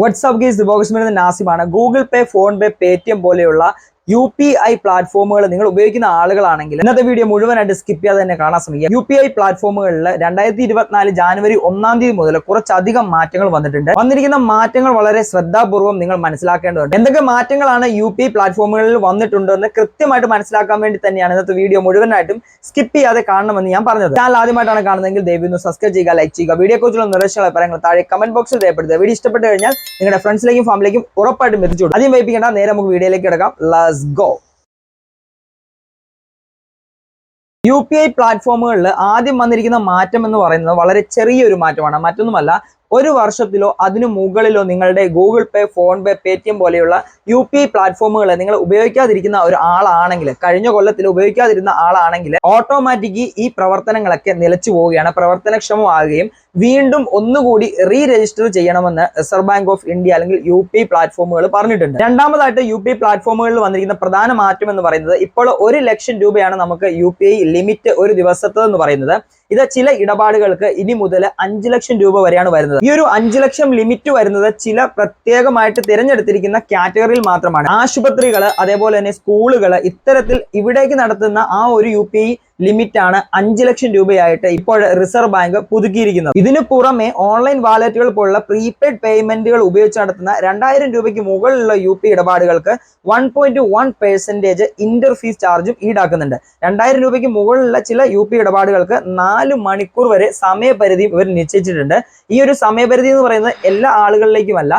WhatsApp ഗീസ് box നാസിമാണ്. Google പേ phone പേ Paytm പോലെയുള്ള യു പി ഐ പ്ലാറ്റ്ഫോമുകൾ നിങ്ങൾ ഉപയോഗിക്കുന്ന ആളുകളാണെങ്കിൽ ഇന്നത്തെ വീഡിയോ മുഴുവനായിട്ട് സ്കിപ്പ് ചെയ്യാതെ തന്നെ കാണാൻ ശ്രമിക്കുക. യു പി ഐ പ്ലാറ്റ്ഫോമുകളിൽ രണ്ടായിരത്തി ഇരുപത്തിനാല് ജാനുവരി ഒന്നാം തീയതി മുതൽ കുറച്ചധികം മാറ്റങ്ങൾ വന്നിട്ടുണ്ട്. വന്നിരിക്കുന്ന മാറ്റങ്ങൾ വളരെ ശ്രദ്ധാപൂർവം നിങ്ങൾ മനസ്സിലാക്കേണ്ടതുണ്ട്. എന്തൊക്കെ മാറ്റങ്ങളാണ് യു പി ഐ പ്ലാറ്റ്ഫോമുകളിൽ വന്നിട്ടുണ്ടെന്ന് കൃത്യമായിട്ട് മനസ്സിലാക്കാൻ വേണ്ടി തന്നെയാണ് ഇന്നത്തെ വീഡിയോ മുഴുവനായിട്ടും സ്കിപ്പ് ചെയ്യാതെ കാണണമെന്ന് ഞാൻ പറഞ്ഞത്. ഞാൻ ആദ്യമായിട്ടാണ് കാണുന്നതെങ്കിൽ ദയവ് ഒന്ന് സബ്സ്ക്രൈബ് ചെയ്യുക ലൈക്ക് ചെയ്യുക. വീഡിയോ കുറിച്ചുള്ള നിർദ്ദേശങ്ങൾ അഭിപ്രായങ്ങൾ താഴെ കമന്റ് ബോക്സിൽ രേഖപ്പെടുത്തുക. വീഡിയോ ഇഷ്ടപ്പെട്ട് കഴിഞ്ഞാൽ നിങ്ങളുടെ ഫ്രണ്ട്സിലേക്കും ഫാമിലിക്കും ഉറപ്പായിട്ടും എത്തിച്ചു. അധികം വൈപ്പിക്കേണ്ട നേരെ നമുക്ക് വീഡിയോയിലേക്ക് കിടക്കാം. Let's go U P I പ്ലാറ്റ്ഫോമുകളിൽ ആദ്യം വന്നിരിക്കുന്ന മാറ്റം എന്ന് പറയുന്നത് വളരെ ചെറിയൊരു മാറ്റമാണ്. മറ്റൊന്നുമല്ല ഒരു വർഷത്തിലോ അതിനു മുകളിലോ നിങ്ങളുടെ ഗൂഗിൾ പേ ഫോൺ പേ പേടിഎം പോലെയുള്ള യു പി പ്ലാറ്റ്ഫോമുകൾ നിങ്ങൾ ഉപയോഗിക്കാതിരിക്കുന്ന ഒരു ആളാണെങ്കിൽ കഴിഞ്ഞ കൊല്ലത്തിൽ ഉപയോഗിക്കാതിരുന്ന ആളാണെങ്കിൽ ഓട്ടോമാറ്റിക്ക് ഈ പ്രവർത്തനങ്ങളൊക്കെ നിലച്ചു പോവുകയാണ്. പ്രവർത്തനക്ഷമമാകുകയും വീണ്ടും ഒന്നുകൂടി റീ രജിസ്റ്റർ ചെയ്യണമെന്ന് റിസർവ് ബാങ്ക് ഓഫ് ഇന്ത്യ അല്ലെങ്കിൽ യു പി പ്ലാറ്റ്ഫോമുകൾ പറഞ്ഞിട്ടുണ്ട്. രണ്ടാമതായിട്ട് യു പി പ്ലാറ്റ്ഫോമുകളിൽ വന്നിരിക്കുന്ന പ്രധാന മാറ്റം എന്ന് പറയുന്നത് ഇപ്പോൾ ഒരു ലക്ഷം രൂപയാണ് നമുക്ക് യു പി ലിമിറ്റ് ഒരു ദിവസത്തെ എന്ന് പറയുന്നത്. ഇത് ചില ഇടപാടുകൾക്ക് ഇനി മുതൽ അഞ്ച് ലക്ഷം രൂപ വരെയാണ് വരുന്നത്. ഈ ഒരു അഞ്ച് ലക്ഷം ലിമിറ്റ് വരുന്നത് ചില പ്രത്യേകമായിട്ട് തിരഞ്ഞെടുത്തിരിക്കുന്ന കാറ്റഗറിയിൽ മാത്രമാണ്. ആശുപത്രികൾ അതേപോലെ തന്നെ സ്കൂളുകൾ ഇത്തരത്തിൽ ഇവിടേക്ക് നടത്തുന്ന ആ ഒരു യു പി ഐ ലിമിറ്റ് ആണ് അഞ്ച് ലക്ഷം രൂപയായിട്ട് ഇപ്പോൾ റിസർവ് ബാങ്ക് പുതുക്കിയിരിക്കുന്നത്. ഇതിനു പുറമെ ഓൺലൈൻ വാലറ്റുകൾ പോലുള്ള പ്രീപെയ്ഡ് പേയ്മെന്റുകൾ ഉപയോഗിച്ച് നടത്തുന്ന രണ്ടായിരം രൂപയ്ക്ക് മുകളിലുള്ള U P ഇടപാടുകൾക്ക് one point one percentage inter fees ചാർജും ഈടാക്കുന്നുണ്ട്. രണ്ടായിരം രൂപയ്ക്ക് മുകളിലുള്ള ചില യു പി ഇടപാടുകൾക്ക് നാല് മണിക്കൂർ വരെ സമയപരിധി ഇവർ നിശ്ചയിച്ചിട്ടുണ്ട്. ഈ ഒരു സമയപരിധി എന്ന് പറയുന്നത് എല്ലാ ആളുകളിലേക്കുമല്ല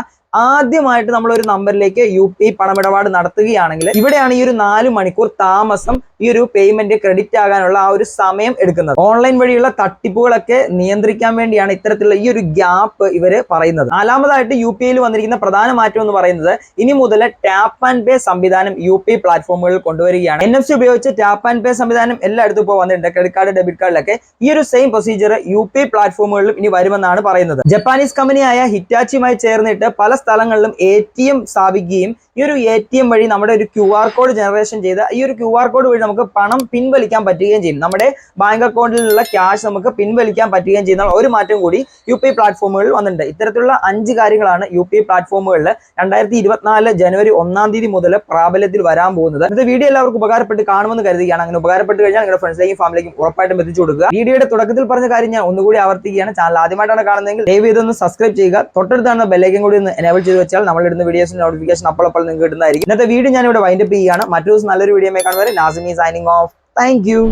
ആദ്യമായിട്ട് നമ്മൾ ഒരു നമ്പറിലേക്ക് യു പി പണമിടപാട് നടത്തുകയാണെങ്കിൽ ഇവിടെയാണ് ഈ ഒരു നാല് മണിക്കൂർ താമസം ഈ ഒരു പേയ്മെന്റ് ക്രെഡിറ്റ് ആകാനുള്ള ആ ഒരു സമയം എടുക്കുന്നത്. ഓൺലൈൻ വഴിയുള്ള തട്ടിപ്പുകളൊക്കെ നിയന്ത്രിക്കാൻ വേണ്ടിയാണ് ഇത്തരത്തിലുള്ള ഈ ഒരു ഗ്യാപ്പ് ഇവർ പറയുന്നത്. നാലാമതായിട്ട് യു പി ഐയിൽ വന്നിരിക്കുന്ന പ്രധാന മാറ്റം എന്ന് പറയുന്നത് ഇനി മുതൽ ടാപ്പ് ആൻഡ് പേ സംവിധാനം യു പി പ്ലാറ്റ്ഫോമുകളിൽ കൊണ്ടുവരികയാണ്. എൻ എഫ് സി ഉപയോഗിച്ച് ടാപ്പ് ആൻഡ് പേ സംവിധാനം എല്ലായിടത്തും ഇപ്പോൾ വന്നിട്ടുണ്ട്. ക്രെഡിറ്റ് കാർഡ് ഡെബിറ്റ് കാർഡിലൊക്കെ ഈ ഒരു സെയിം പ്രൊസീജിയർ യു പി പ്ലാറ്റ്ഫോമുകളിലും ഇനി വരുമെന്നാണ് പറയുന്നത്. ജപ്പാനീസ് കമ്പനിയായ ഹിറ്റാച്ചിയുമായി ചേർന്നിട്ട് പല സ്ഥലങ്ങളിലും എ ടി എം സ്ഥാപിക്കുകയും ഈ ഒരു എ ടി എം വഴി നമ്മുടെ ഒരു ക്യു ആർ കോഡ് ജനറേഷൻ ചെയ്ത് ഈ ഒരു ക്യു ആർ കോഡ് വഴി നമുക്ക് പണം പിൻവലിക്കാൻ പറ്റുകയും ചെയ്യും. നമ്മുടെ ബാങ്ക് അക്കൗണ്ടിലുള്ള ക്യാഷ് നമുക്ക് പിൻവലിക്കാൻ പറ്റുകയും ചെയ്യുന്ന ഒരു മാറ്റം കൂടി യു പി പ്ലാറ്റ്ഫോമുകളിൽ വന്നിട്ടുണ്ട്. ഇത്തരത്തിലുള്ള അഞ്ച് കാര്യങ്ങളാണ് യു പി പ്ലാറ്റ്ഫോമുകളിൽ രണ്ടായിരത്തി ഇരുപത്തിനാല് ജനുവരി ഒന്നാം തീയതി മുതൽ പ്രാബല്യത്തിൽ വരാൻ പോകുന്നത്. ഇത് വീഡിയോ എല്ലാവർക്കും ഉപകാരപ്പെട്ട് കാണുമെന്ന് കരുതുകയാണ്. അങ്ങനെ ഉപകാരപ്പെട്ട് കഴിഞ്ഞാൽ നിങ്ങളുടെ ഫ്രണ്ട്സിലേക്കും ഫാമിലിക്കും ഉറപ്പായിട്ടും എത്തിച്ചു കൊടുക്കുക. വീഡിയോയുടെ തുടക്കത്തിൽ പറഞ്ഞ കാര്യം ഞാൻ ഒന്നുകൂടി ആവർത്തിക്കുകയാണ്. ചാനൽ ആദ്യമായിട്ടാണ് കാണുന്നതെങ്കിൽ ദയവ് ഇതൊന്ന് സബ്സ്ക്രൈബ് ചെയ്യുക. തൊട്ടടുത്താണ് ബെല്ലൈക്കൻ കൂടി ഒന്ന് എനേബിൾ ചെയ്ത് വെച്ചാൽ നമ്മൾ ഇടുന്ന വീഡിയോസിന്റെ നോട്ടിഫിക്കേഷൻ അപ്പോൾ അപ്പോൾ നിങ്ങൾക്ക് കിട്ടുന്നതായിരിക്കും. ഇന്നത്തെ വീഡിയോ ഞാൻ ഇവിടെ വൈൻഡപ്പ് ചെയ്യുകയാണ്. മറ്റൊരു ദിവസം നല്ലൊരു വീഡിയോ കാണുന്നവരെ നാസിമി സൈനിങ് ഓഫ് താങ്ക്